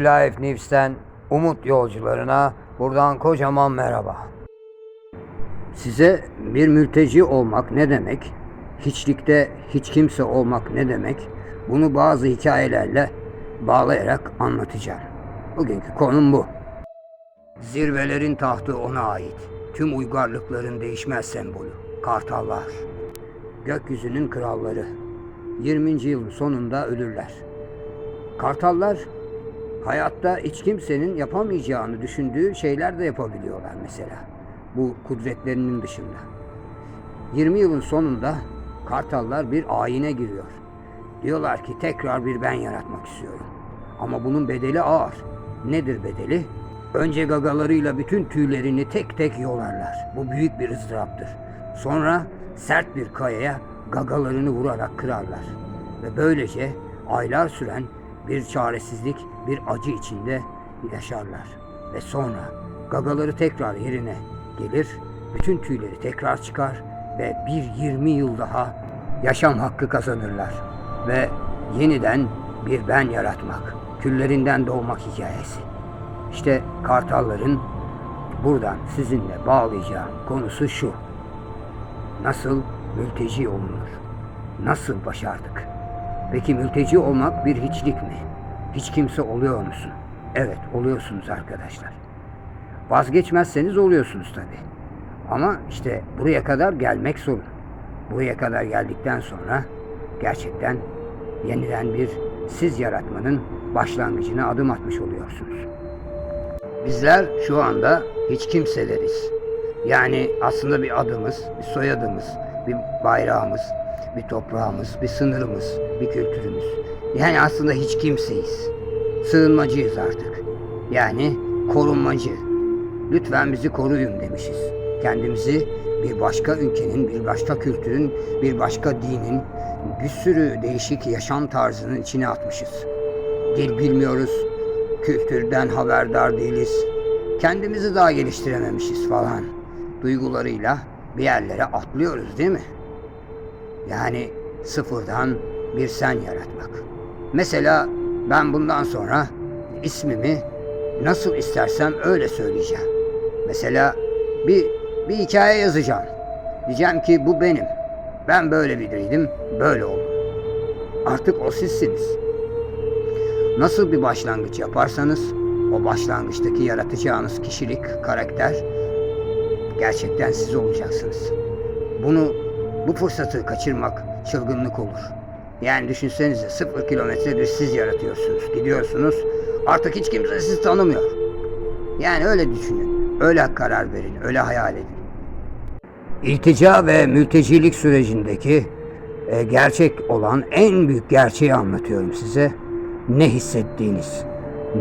Life News'ten umut yolcularına buradan kocaman merhaba. Size bir mülteci olmak ne demek? Hiçlikte hiç kimse olmak ne demek? Bunu bazı hikayelerle bağlayarak anlatacağım. Bugünkü konum bu. Zirvelerin tahtı ona ait. Tüm uygarlıkların değişmez sembolü. Kartallar. Gökyüzünün kralları. 20. yılın sonunda ölürler. Kartallar hayatta hiç kimsenin yapamayacağını düşündüğü şeyler de yapabiliyorlar mesela. Bu kudretlerinin dışında. 20 yılın sonunda kartallar bir ayine giriyor. Diyorlar ki tekrar bir ben yaratmak istiyorum. Ama bunun bedeli ağır. Nedir bedeli? Önce gagalarıyla bütün tüylerini tek tek yolarlar. Bu büyük bir ızdıraptır. Sonra sert bir kayaya gagalarını vurarak kırarlar. Ve böylece aylar süren bir çaresizlik, bir acı içinde yaşarlar. Ve sonra gagaları tekrar yerine gelir, bütün tüyleri tekrar çıkar ve bir 20 yıl daha yaşam hakkı kazanırlar. Ve yeniden bir ben yaratmak, küllerinden doğmak hikayesi. İşte kartalların buradan sizinle bağlayacağım konusu şu. Nasıl mülteci olunur? Nasıl başardık? Peki mülteci olmak bir hiçlik mi? Hiç kimse oluyor musun? Evet, oluyorsunuz arkadaşlar. Vazgeçmezseniz oluyorsunuz tabii. Ama işte buraya kadar gelmek sorun. Buraya kadar geldikten sonra gerçekten yeniden bir siz yaratmanın başlangıcına adım atmış oluyorsunuz. Bizler şu anda hiç kimseleriz. Yani aslında bir adımız, bir soyadımız, bir bayrağımız, bir toprağımız, bir sınırımız, bir kültürümüz. Yani aslında hiç kimseyiz. Sığınmacıyız artık. Yani korunmacı. Lütfen bizi koruyun demişiz. Kendimizi bir başka ülkenin, bir başka kültürün, bir başka dinin, bir sürü değişik yaşam tarzının içine atmışız. Dil bilmiyoruz, kültürden haberdar değiliz. Kendimizi daha geliştirememişiz falan. Duygularıyla bir yerlere atlıyoruz değil mi? Yani sıfırdan bir sen yaratmak. Mesela ben bundan sonra ismimi nasıl istersem öyle söyleyeceğim. Mesela bir bir hikaye yazacağım. Diyeceğim ki bu benim. Ben böyle biriydim, böyle oldum. Artık o sizsiniz. Nasıl bir başlangıç yaparsanız o başlangıçtaki yaratacağınız kişilik, karakter gerçekten siz olacaksınız. Bunu bu fırsatı kaçırmak çılgınlık olur. Yani düşünsenize sıfır kilometredir siz yaratıyorsunuz. Gidiyorsunuz artık hiç kimse sizi tanımıyor. Yani öyle düşünün. Öyle karar verin. Öyle hayal edin. İltica ve mültecilik sürecindeki e, gerçek olan en büyük gerçeği anlatıyorum size. Ne hissettiğiniz,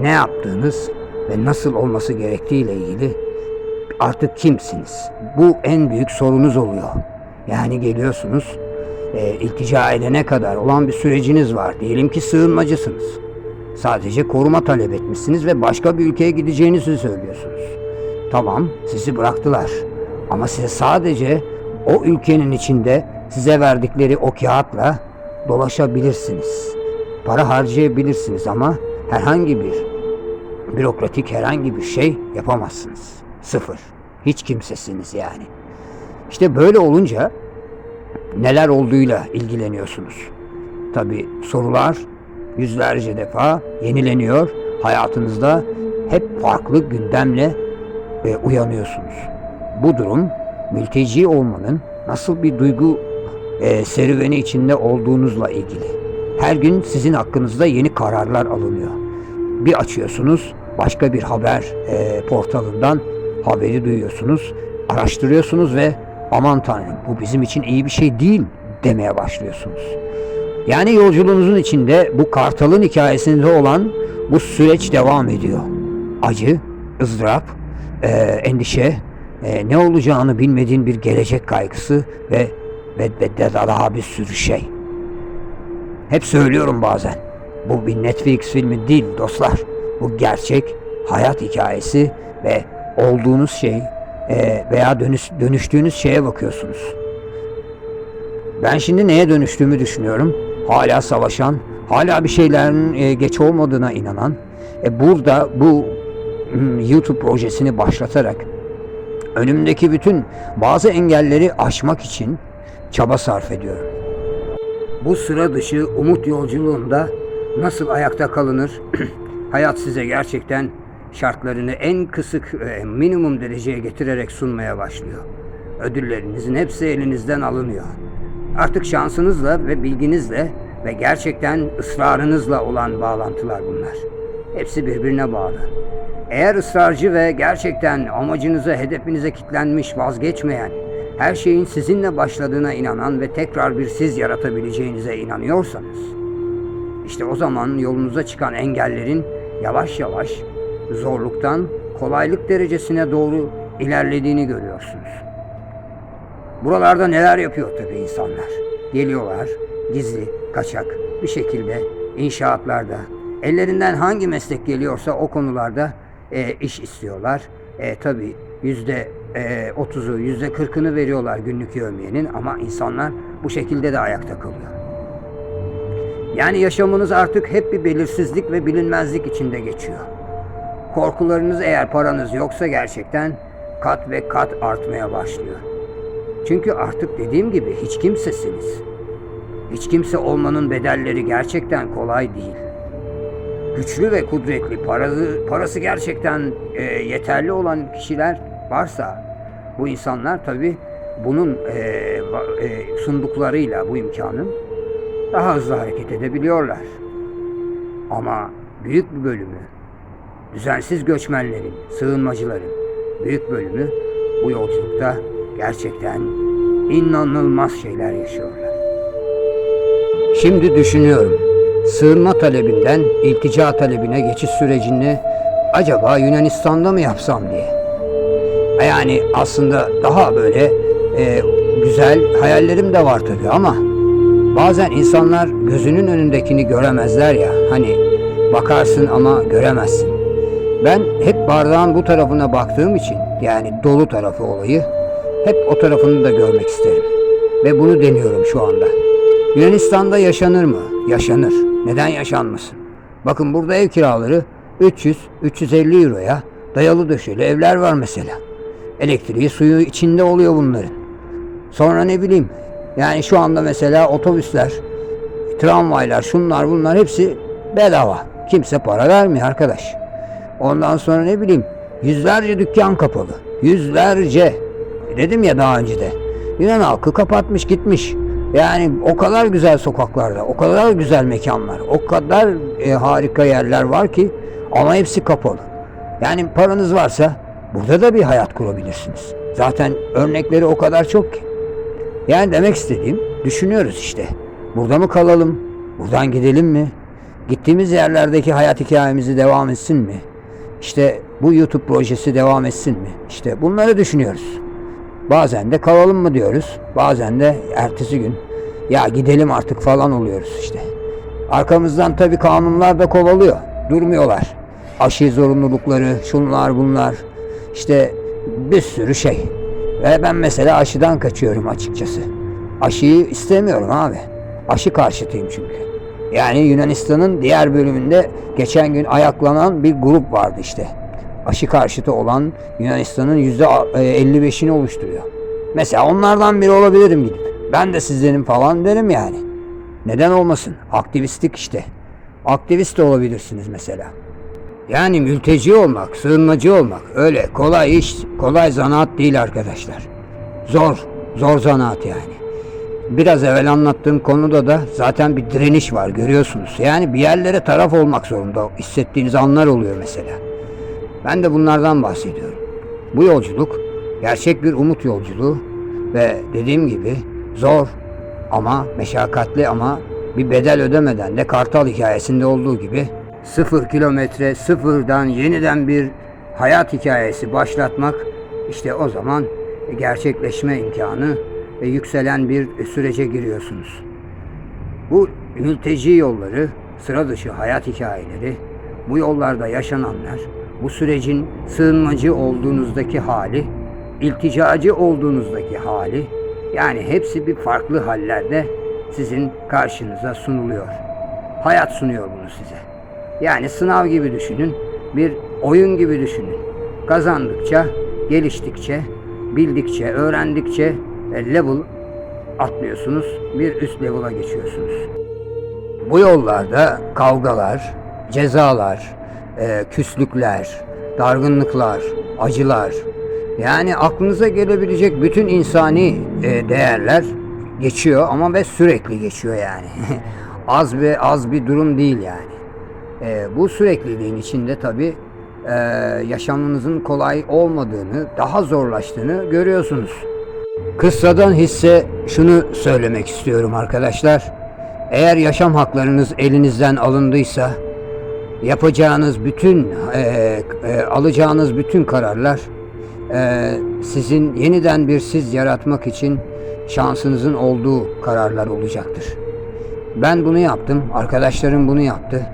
ne yaptığınız ve nasıl olması gerektiğiyle ilgili artık kimsiniz? Bu en büyük sorunuz oluyor. Yani geliyorsunuz, e, iltica edene kadar olan bir süreciniz var. Diyelim ki sığınmacısınız. Sadece koruma talep etmişsiniz ve başka bir ülkeye gideceğinizi söylüyorsunuz. Tamam, sizi bıraktılar. Ama size sadece o ülkenin içinde size verdikleri o kağıtla dolaşabilirsiniz. Para harcayabilirsiniz ama herhangi bir bürokratik herhangi bir şey yapamazsınız. Sıfır. Hiç kimsesiniz yani. İşte böyle olunca neler olduğuyla ilgileniyorsunuz. Tabi sorular yüzlerce defa yenileniyor. Hayatınızda hep farklı gündemle e, uyanıyorsunuz. Bu durum mülteci olmanın nasıl bir duygu e, serüveni içinde olduğunuzla ilgili. Her gün sizin hakkınızda yeni kararlar alınıyor. Bir açıyorsunuz başka bir haber e, portalından haberi duyuyorsunuz, araştırıyorsunuz ve aman tanrım bu bizim için iyi bir şey değil demeye başlıyorsunuz. Yani yolculuğunuzun içinde bu kartalın hikayesinde olan bu süreç devam ediyor. Acı, ızdırap, e, endişe, e, ne olacağını bilmediğin bir gelecek kaygısı ve, ve, daha bir sürü şey. Hep söylüyorum bazen. Bu bir Netflix filmi değil dostlar. Bu gerçek hayat hikayesi ve olduğunuz şey e, veya dönüş, dönüştüğünüz şeye bakıyorsunuz. Ben şimdi neye dönüştüğümü düşünüyorum. Hala savaşan, hala bir şeylerin e, geç olmadığına inanan, e, burada bu hmm, YouTube projesini başlatarak önümdeki bütün bazı engelleri aşmak için çaba sarf ediyorum. Bu sıra dışı umut yolculuğunda nasıl ayakta kalınır? Hayat size gerçekten şartlarını en kısık minimum dereceye getirerek sunmaya başlıyor. Ödüllerinizin hepsi elinizden alınıyor. Artık şansınızla ve bilginizle ve gerçekten ısrarınızla olan bağlantılar bunlar. Hepsi birbirine bağlı. Eğer ısrarcı ve gerçekten amacınıza, hedefinize kitlenmiş, vazgeçmeyen, her şeyin sizinle başladığına inanan ve tekrar bir siz yaratabileceğinize inanıyorsanız, işte o zaman yolunuza çıkan engellerin yavaş yavaş zorluktan kolaylık derecesine doğru ilerlediğini görüyorsunuz. Buralarda neler yapıyor tabii insanlar. Geliyorlar gizli, kaçak bir şekilde inşaatlarda ellerinden hangi meslek geliyorsa o konularda e, iş istiyorlar. E, tabii yüzde e, otuzu, yüzde kırkını veriyorlar günlük yövmiyenin ama insanlar bu şekilde de ayakta kalıyor. Yani yaşamınız artık hep bir belirsizlik ve bilinmezlik içinde geçiyor. Korkularınız eğer paranız yoksa gerçekten kat ve kat artmaya başlıyor. Çünkü artık dediğim gibi hiç kimsesiniz. Hiç kimse olmanın bedelleri gerçekten kolay değil. Güçlü ve kudretli, parası, parası gerçekten e, yeterli olan kişiler varsa bu insanlar tabi bunun e, e, sunduklarıyla bu imkanın daha hızlı hareket edebiliyorlar. Ama büyük bir bölümü, düzensiz göçmenlerin, sığınmacıların büyük bölümü bu yolculukta gerçekten inanılmaz şeyler yaşıyorlar. Şimdi düşünüyorum. Sığınma talebinden iltica talebine geçiş sürecini acaba Yunanistan'da mı yapsam diye. Yani aslında daha böyle e, güzel hayallerim de var tabii ama bazen insanlar gözünün önündekini göremezler ya. Hani bakarsın ama göremezsin. Ben hep bardağın bu tarafına baktığım için yani dolu tarafı olayı hep o tarafını da görmek isterim. Ve bunu deniyorum şu anda. Yunanistan'da yaşanır mı? Yaşanır. Neden yaşanmasın? Bakın burada ev kiraları 300-350 euroya dayalı döşeli evler var mesela. Elektriği suyu içinde oluyor bunların. Sonra ne bileyim yani şu anda mesela otobüsler, tramvaylar, şunlar bunlar hepsi bedava. Kimse para vermiyor arkadaş. Ondan sonra ne bileyim yüzlerce dükkan kapalı. Yüzlerce. Dedim ya daha önce de. Yunan halkı kapatmış gitmiş. Yani o kadar güzel sokaklarda, o kadar güzel mekanlar, o kadar e, harika yerler var ki ama hepsi kapalı. Yani paranız varsa burada da bir hayat kurabilirsiniz. Zaten örnekleri o kadar çok ki. Yani demek istediğim düşünüyoruz işte. Burada mı kalalım? Buradan gidelim mi? Gittiğimiz yerlerdeki hayat hikayemizi devam etsin mi? İşte bu YouTube projesi devam etsin mi? İşte bunları düşünüyoruz. Bazen de kalalım mı diyoruz. Bazen de ertesi gün ya gidelim artık falan oluyoruz işte. Arkamızdan tabii kanunlar da kovalıyor. Durmuyorlar. Aşı zorunlulukları, şunlar bunlar. İşte bir sürü şey. Ve ben mesela aşıdan kaçıyorum açıkçası. Aşıyı istemiyorum abi. Aşı karşıtıyım çünkü. Yani Yunanistan'ın diğer bölümünde geçen gün ayaklanan bir grup vardı işte. Aşı karşıtı olan Yunanistan'ın %55'ini oluşturuyor. Mesela onlardan biri olabilirim gidip. Ben de sizlerin falan derim yani. Neden olmasın? Aktivistlik işte. Aktivist de olabilirsiniz mesela. Yani mülteci olmak, sığınmacı olmak öyle kolay iş, kolay zanaat değil arkadaşlar. Zor, zor zanaat yani. Biraz evvel anlattığım konuda da zaten bir direniş var görüyorsunuz. Yani bir yerlere taraf olmak zorunda hissettiğiniz anlar oluyor mesela. Ben de bunlardan bahsediyorum. Bu yolculuk gerçek bir umut yolculuğu ve dediğim gibi zor ama meşakkatli ama bir bedel ödemeden de Kartal hikayesinde olduğu gibi sıfır kilometre sıfırdan yeniden bir hayat hikayesi başlatmak işte o zaman gerçekleşme imkanı ve yükselen bir sürece giriyorsunuz. Bu mülteci yolları, sıra dışı hayat hikayeleri, bu yollarda yaşananlar, bu sürecin sığınmacı olduğunuzdaki hali, ilticacı olduğunuzdaki hali, yani hepsi bir farklı hallerde sizin karşınıza sunuluyor. hayat sunuyor bunu size. Yani sınav gibi düşünün, bir oyun gibi düşünün. Kazandıkça, geliştikçe, bildikçe, öğrendikçe level atlıyorsunuz, bir üst level'a geçiyorsunuz. Bu yollarda kavgalar, cezalar, e, küslükler, dargınlıklar, acılar, yani aklınıza gelebilecek bütün insani e, değerler geçiyor ama ve sürekli geçiyor yani. az ve az bir durum değil yani. E, bu sürekliliğin içinde tabii e, yaşamınızın kolay olmadığını, daha zorlaştığını görüyorsunuz. Kıssadan hisse şunu söylemek istiyorum arkadaşlar. Eğer yaşam haklarınız elinizden alındıysa yapacağınız bütün e, e, alacağınız bütün kararlar e, sizin yeniden bir siz yaratmak için şansınızın olduğu kararlar olacaktır. Ben bunu yaptım, arkadaşlarım bunu yaptı.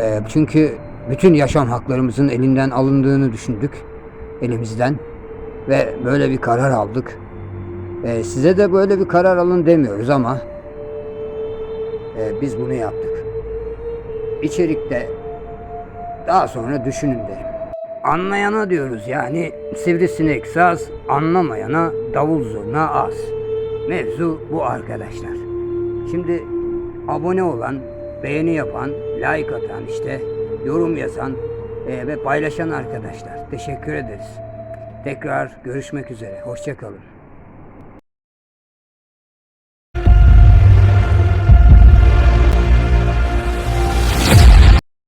E, çünkü bütün yaşam haklarımızın elinden alındığını düşündük, elimizden ve böyle bir karar aldık. E, size de böyle bir karar alın demiyoruz ama e, biz bunu yaptık. İçerikte daha sonra düşünün derim. Anlayana diyoruz yani sivrisinek saz, anlamayana davul zurna az. Mevzu bu arkadaşlar. Şimdi abone olan, beğeni yapan, like atan işte, yorum yazan e, ve paylaşan arkadaşlar. Teşekkür ederiz. Tekrar görüşmek üzere. Hoşçakalın.